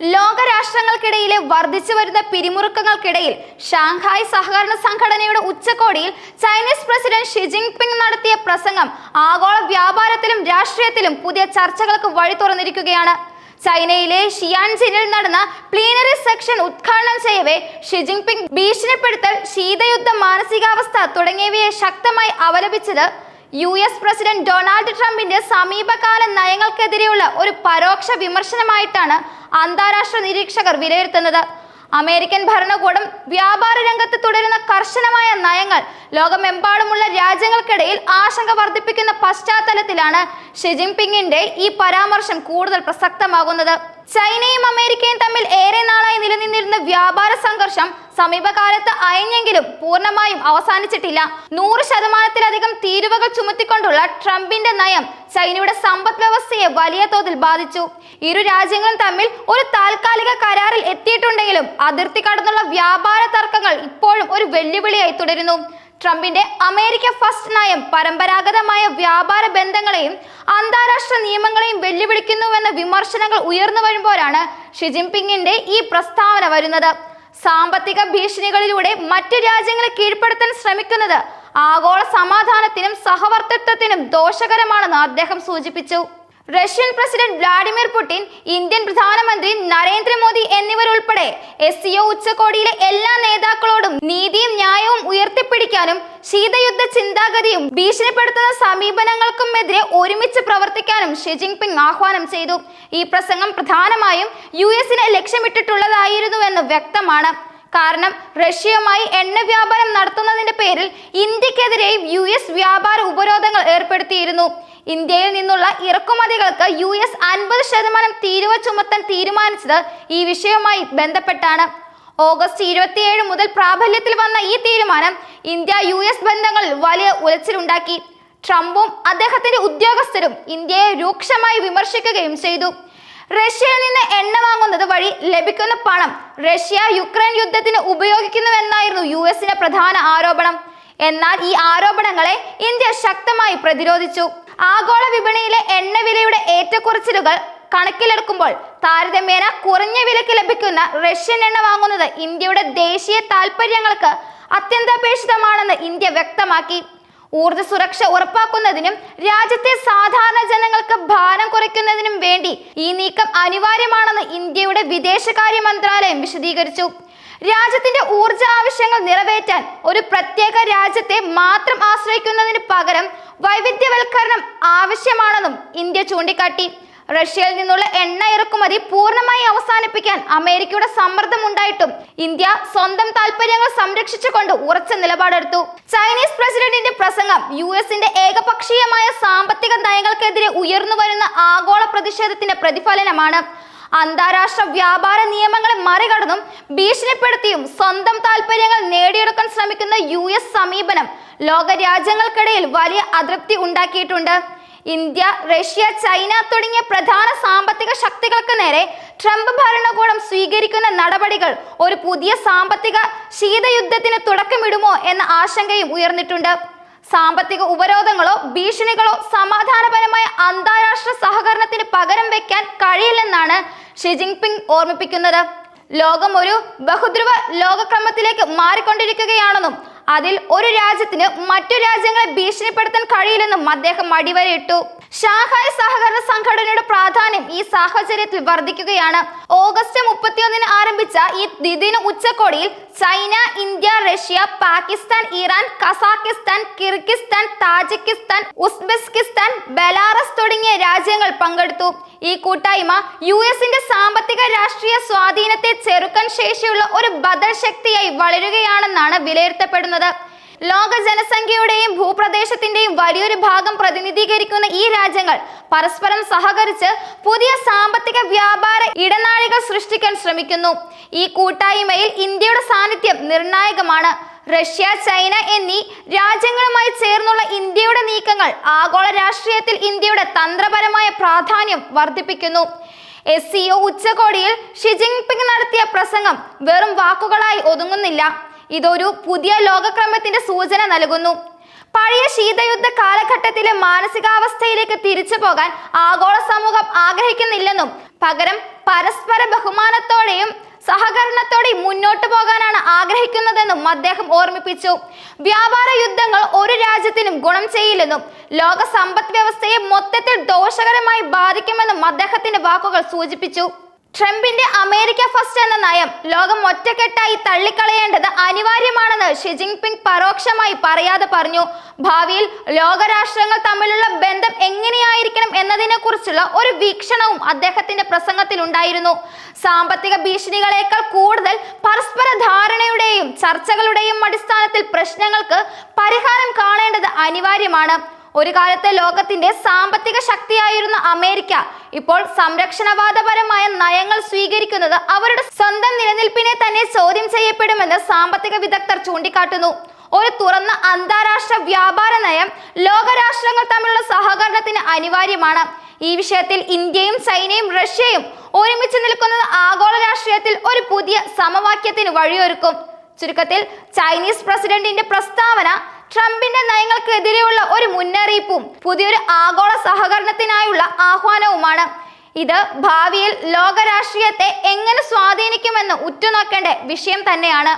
ലോകരാഷ്ട്രങ്ങൾക്കിടയിലെ വർദ്ധിച്ചു വരുന്ന പിരിമുറുക്കങ്ങൾക്കിടയിൽ ഷാങ്ഹായ് സഹകരണ സംഘടനയുടെ ഉച്ചകോടിയിൽ ചൈനീസ് പ്രസിഡന്റ് ഷി ജിൻപിങ് നടത്തിയ പ്രസംഗം ആഗോള വ്യാപാരത്തിലും രാഷ്ട്രീയത്തിലും പുതിയ ചർച്ചകൾക്ക് വഴി തുറന്നിരിക്കുകയാണ്. ചൈനയിലെ ഷിയാൻജിനിൽ നടന്ന പ്ലീനറി സെക്ഷൻ ഉദ്ഘാടനം ചെയ്യവേ ഷി ജിൻപിങ് ഭീഷണിപ്പെടുത്തൽ ശീതയുദ്ധ മാനസികാവസ്ഥ തുടങ്ങിയവയെ ശക്തമായി അപലപിച്ചത് യു എസ് പ്രസിഡന്റ് ഡൊണാൾഡ് ട്രംപിന്റെ സമീപകാല നയങ്ങൾക്കെതിരെയുള്ള ഒരു പരോക്ഷ വിമർശനമായിട്ടാണ് അന്താരാഷ്ട്ര നിരീക്ഷകർ വിലയിരുത്തുന്നത്. അമേരിക്കൻ ഭരണകൂടം വ്യാപാര രംഗത്ത് തുടരുന്ന കർശനമായ നയങ്ങൾ ലോകമെമ്പാടുമുള്ള രാജ്യങ്ങൾക്കിടയിൽ ആശങ്ക വർദ്ധിപ്പിക്കുന്ന പശ്ചാത്തലത്തിലാണ് ഷി ജിൻപിങ്ങിന്റെ ഈ പരാമർശം കൂടുതൽ പ്രസക്തമാകുന്നത്. ചൈനയും അമേരിക്കയും തമ്മിൽ ഏറെ നാളായി നിലനിന്നിരുന്ന വ്യാപാര സംഘർഷം സമീപകാലത്ത് അയഞ്ഞെങ്കിലും പൂർണമായും അവസാനിച്ചിട്ടില്ല. നൂറ് ശതമാനത്തിലധികം തീരുവകൾ ചുമത്തിക്കൊണ്ടുള്ള ട്രംപിന്റെ നയം ചൈനയുടെ സമ്പദ് വ്യവസ്ഥയെ വലിയ തോതിൽ ബാധിച്ചു. ഇരു രാജ്യങ്ങളും തമ്മിൽ ഒരു എത്തിയിട്ടുണ്ടെങ്കിലും അതിർത്തി കടന്നുള്ള വ്യാപാര തർക്കങ്ങൾ ഇപ്പോഴും ഒരു വെല്ലുവിളിയായി തുടരുന്നു. ട്രംപിന്റെ അമേരിക്ക ഫസ്റ്റ് നയം പരമ്പരാഗതമായ വ്യാപാര ബന്ധങ്ങളെയും അന്താരാഷ്ട്ര നിയമങ്ങളെയും വെല്ലുവിളിക്കുന്നുവെന്ന വിമർശനങ്ങൾ ഉയർന്നു വരുമ്പോഴാണ് ഷി ജിൻപിങ്ങിന്റെ ഈ പ്രസ്താവന വരുന്നത്. സാമ്പത്തിക ഭീഷണികളിലൂടെ മറ്റ് രാജ്യങ്ങളെ കീഴ്പ്പെടുത്താൻ ശ്രമിക്കുന്നത് ആഗോള സമാധാനത്തിനും സഹവർത്തിത്വത്തിനും ദോഷകരമാണെന്ന് അദ്ദേഹം സൂചിപ്പിച്ചു. Russian president Vladimir Putin Indian പ്രധാനമന്ത്രി നരേന്ദ്രമോദി എന്നിവരുൾപ്പെടെ എസ് സിഒ ഉച്ചകോടിയിലെ എല്ലാ നേതാക്കളോടും നീതിയും ന്യായവും ഉയർത്തിപ്പിടിക്കാനും ശീതയുദ്ധ ചിന്താഗതിയും ഭീഷണിപ്പെടുത്തുന്ന സമീപനങ്ങൾക്കുമെതിരെ ഒരുമിച്ച് പ്രവർത്തിക്കാനും ഷി ജിൻപിങ് ആഹ്വാനം ചെയ്തു. ഈ പ്രസംഗം പ്രധാനമായും യു എസിനെ ലക്ഷ്യമിട്ടിട്ടുള്ളതായിരുന്നുവെന്ന് വ്യക്തമാണ്. കാരണം റഷ്യയുമായി എണ്ണ വ്യാപാരം നടത്തുന്നതിന്റെ പേരിൽ ഇന്ത്യക്കെതിരെയും യു എസ് വ്യാപാര ഉപരോധങ്ങൾ ഏർപ്പെടുത്തിയിരുന്നു. ഇന്ത്യയിൽ നിന്നുള്ള ഇറക്കുമതികൾക്ക് യു എസ് അൻപത് ശതമാനം തീരുവ ചുമത്താൻ തീരുമാനിച്ചത് ഈ വിഷയവുമായി ബന്ധപ്പെട്ടാണ്. ഓഗസ്റ്റ് ഇരുപത്തിയേഴ് മുതൽ പ്രാബല്യത്തിൽ വന്ന ഈ തീരുമാനം ഇന്ത്യ യു എസ് ബന്ധങ്ങളിൽ വലിയ ഉലച്ചിലുണ്ടാക്കി. ട്രംപും അദ്ദേഹത്തിന്റെ ഉദ്യോഗസ്ഥരും ഇന്ത്യയെ രൂക്ഷമായി വിമർശിക്കുകയും ചെയ്തു. റഷ്യയിൽ നിന്ന് എണ്ണ വാങ്ങുന്നത് വഴി ലഭിക്കുന്ന പണം റഷ്യ യുക്രൈൻ യുദ്ധത്തിന് ഉപയോഗിക്കുന്നുവെന്നായിരുന്നു യു എസിന്റെ പ്രധാന ആരോപണം. എന്നാൽ ഈ ആരോപണങ്ങളെ ഇന്ത്യ ശക്തമായി പ്രതിരോധിച്ചു. ആഗോള വിപണിയിലെ എണ്ണ വിലയുടെ ഏറ്റക്കുറച്ചിലുകൾ കണക്കിലെടുക്കുമ്പോൾ താരതമ്യേന കുറഞ്ഞ വിലയ്ക്ക് ലഭിക്കുന്ന റഷ്യൻ എണ്ണ വാങ്ങുന്നത് ഇന്ത്യയുടെ ദേശീയ താൽപ്പര്യങ്ങൾക്ക് അത്യന്താപേക്ഷിതമാണെന്ന് ഇന്ത്യ വ്യക്തമാക്കി. ഊർജ സുരക്ഷ ഉറപ്പാക്കുന്നതിനും രാജ്യത്തെ സാധാരണ ജനങ്ങൾക്ക് ഭാരം കുറയ്ക്കുന്നതിനും വേണ്ടി ഈ നീക്കം അനിവാര്യമാണെന്ന് ഇന്ത്യയുടെ വിദേശകാര്യ മന്ത്രാലയം വിശദീകരിച്ചു. രാജ്യത്തിന്റെ ഊർജ ആവശ്യങ്ങൾ നിറവേറ്റാൻ ഒരു പ്രത്യേക രാജ്യത്തെ മാത്രം ആശ്രയിക്കുന്നതിന് പകരം വൈവിധ്യവൽക്കരണം ആവശ്യമാണെന്നും ഇന്ത്യ ചൂണ്ടിക്കാട്ടി. റഷ്യയിൽ നിന്നുള്ള എണ്ണ ഇറക്കുമതി പൂർണമായി അവസാനിപ്പിക്കാൻ അമേരിക്കയുടെ സമ്മർദ്ദമുണ്ടായിട്ടും ഇന്ത്യ സ്വന്തം താൽപര്യങ്ങൾ സംരക്ഷിച്ചുകൊണ്ട് ഉറച്ച നിലപാടെടുത്തു. ചൈനീസ് പ്രസിഡന്റിന്റെ പ്രസംഗം യു എസിന്റെ ഏകപക്ഷീയമായ സാമ്പത്തിക നയങ്ങൾക്കെതിരെ ഉയർന്നു വരുന്ന ആഗോള പ്രതിഷേധത്തിന്റെ പ്രതിഫലനമാണ്. അന്താരാഷ്ട്ര വ്യാപാര നിയമങ്ങളെ മറികടന്നും ഭീഷണിപ്പെടുത്തിയും സ്വന്തം താൽപര്യങ്ങൾ നേടിയെടുക്കാൻ ശ്രമിക്കുന്ന യു എസ് സമീപനം ലോക രാജ്യങ്ങൾക്കിടയിൽ വലിയ അതൃപ്തി ഉണ്ടാക്കിയിട്ടുണ്ട്. ഇന്ത്യ റഷ്യ ചൈന തുടങ്ങിയ പ്രധാന സാമ്പത്തിക ശക്തികൾക്ക് നേരെ ട്രംപ് ഭരണകൂടം സ്വീകരിക്കുന്ന നടപടികൾ ഒരു പുതിയ സാമ്പത്തിക ശീതയുദ്ധത്തിന് തുടക്കമിടുമോ എന്ന ആശങ്കയും ഉയർന്നിട്ടുണ്ട്. സാമ്പത്തിക ഉപരോധങ്ങളോ ഭീഷണികളോ സമാധാനപരമായ അന്താരാഷ്ട്ര സഹകരണത്തിന് പകരം വെക്കാൻ കഴിയില്ലെന്നാണ് ഷി ജിൻപിങ് ഓർമ്മിപ്പിക്കുന്നത്. ലോകം ഒരു ബഹുദ്രുവ ലോകക്രമത്തിലേക്ക് മാറിക്കൊണ്ടിരിക്കുകയാണെന്നും അതിൽ ഒരു രാജ്യത്തിന് മറ്റു രാജ്യങ്ങളെ ഭീഷണിപ്പെടുത്താൻ കഴിയില്ലെന്നും അദ്ദേഹം അടിവരയിട്ടു. ഷാങ്ഹായ് സഹകരണ സംഘടനയുടെ പ്രാധാന്യം ഈ സാഹചര്യത്തിൽ വർദ്ധിക്കുകയാണ്. ഓഗസ്റ്റ് മുപ്പത്തിയൊന്നിന് ആരംഭിച്ച ഈ ദ്വിദിന ഉച്ചകോടിയിൽ China India Russia Pakistan Iran Kazakhstan Kyrgyzstan Tajikistan Uzbekistan Belarus തുടങ്ങിയ രാജ്യങ്ങൾ പങ്കെടുത്തു. ഈ കൂട്ടായ്മ യു എസിന്റെ സാമ്പത്തിക രാഷ്ട്രീയ സ്വാധീനത്തെ ചെറുക്കാൻ ശേഷിയുള്ള ഒരു ബദൽ ശക്തിയായി വളരുകയാണെന്നാണ് വിലയിരുത്തപ്പെടുന്നത്. ലോക ജനസംഖ്യയുടെയും ഭൂപ്രദേശത്തിന്റെയും വലിയൊരു ഭാഗം പ്രതിനിധീകരിക്കുന്ന ഈ രാജ്യങ്ങൾ പരസ്പരം സഹകരിച്ച് പുതിയ സാമ്പത്തിക വ്യാപാര ഇടനാഴികൾ സൃഷ്ടിക്കാൻ ശ്രമിക്കുന്നു. ഈ കൂട്ടായ്മയിൽ ഇന്ത്യയുടെ സാന്നിധ്യം നിർണായകമാണ്. റഷ്യ ചൈന എന്നീ രാജ്യങ്ങളുമായി ചേർന്നുള്ള ഇന്ത്യയുടെ നീക്കങ്ങൾ ആഗോള രാഷ്ട്രീയത്തിൽ ഇന്ത്യയുടെ തന്ത്രപരമായ പ്രാധാന്യം വർദ്ധിപ്പിക്കുന്നു. എസ് സിഒ ഉച്ചകോടിയിൽ ഷി നടത്തിയ പ്രസംഗം വെറും വാക്കുകളായി ഒതുങ്ങുന്നില്ല. ഇതൊരു പുതിയ ലോകക്രമത്തിന്റെ സൂചന നൽകുന്നു. പഴയ ശീതയുദ്ധ കാലഘട്ടത്തിലെ മാനസികാവസ്ഥയിലേക്ക് തിരിച്ചു പോകാൻ ആഗോള സമൂഹം ആഗ്രഹിക്കുന്നില്ലെന്നും പകരം പരസ്പര ബഹുമാനത്തോടെയും സഹകരണത്തോടെ മുന്നോട്ടു പോകാനാണ് ആഗ്രഹിക്കുന്നതെന്നും അദ്ദേഹം ഓർമ്മിപ്പിച്ചു. വ്യാപാര യുദ്ധങ്ങൾ ഒരു രാജ്യത്തിനും ഗുണം ചെയ്യില്ലെന്നും ലോക സമ്പദ് വ്യവസ്ഥയെ മൊത്തത്തിൽ ദോഷകരമായി ബാധിക്കുമെന്നും അദ്ദേഹത്തിന്റെ വാക്കുകൾ സൂചിപ്പിച്ചു. ട്രംപിന്റെ അമേരിക്ക ഫസ്റ്റ് എന്ന നയം ലോകം ഒറ്റക്കെട്ടായി തള്ളിക്കളയേണ്ടത് അനിവാര്യമാണെന്ന് ഷി ജിൻപിങ് പരോക്ഷമായി പറയാതെ പറഞ്ഞു. ഭാവിയിൽ ലോകരാഷ്ട്രങ്ങൾ തമ്മിലുള്ള ബന്ധം എങ്ങനെയായിരിക്കണം എന്നതിനെ കുറിച്ചുള്ള ഒരു വീക്ഷണവും അദ്ദേഹത്തിന്റെ പ്രസംഗത്തിൽ ഉണ്ടായിരുന്നു. സാമ്പത്തിക ഭീഷണികളേക്കാൾ കൂടുതൽ പരസ്പര ധാരണയുടെയും ചർച്ചകളുടെയും അടിസ്ഥാനത്തിൽ പ്രശ്നങ്ങൾക്ക് പരിഹാരം കാണേണ്ടത് അനിവാര്യമാണ്. ഒരു കാലത്ത് ലോകത്തിന്റെ സാമ്പത്തിക ശക്തിയായിരുന്ന അമേരിക്ക ഇപ്പോൾ സംരക്ഷണവാദപരമായ നയങ്ങൾ സ്വീകരിക്കുന്നത് അവരുടെ സ്വന്തം നിലനിൽപ്പിനെ തന്നെ ചോദ്യം ചെയ്യപ്പെടുമെന്ന് സാമ്പത്തിക വിദഗ്ധർ ചൂണ്ടിക്കാട്ടുന്നു. ഒരു തുറന്ന അന്താരാഷ്ട്ര വ്യാപാര നയം ലോകരാഷ്ട്രങ്ങൾ തമ്മിലുള്ള സഹകരണത്തിന് അനിവാര്യമാണ്. ഈ വിഷയത്തിൽ ഇന്ത്യയും ചൈനയും റഷ്യയും ഒരുമിച്ച് നിൽക്കുന്നത് ആഗോള രാഷ്ട്രീയത്തിൽ ഒരു പുതിയ സമവാക്യത്തിന് വഴിയൊരുക്കും. ചുരുക്കത്തിൽ ചൈനീസ് പ്രസിഡന്റിന്റെ പ്രസ്താവന ട്രംപിന്റെ നയങ്ങൾക്കെതിരെയുള്ള ഒരു മുന്നറിയിപ്പും പുതിയൊരു ആഗോള സഹകരണത്തിനായുള്ള ആഹ്വാനവുമാണ്. ഇത് ഭാവിയിൽ ലോകരാഷ്ട്രീയത്തെ എങ്ങനെ സ്വാധീനിക്കുമെന്ന് ഉറ്റുനോക്കേണ്ട വിഷയം തന്നെയാണ്.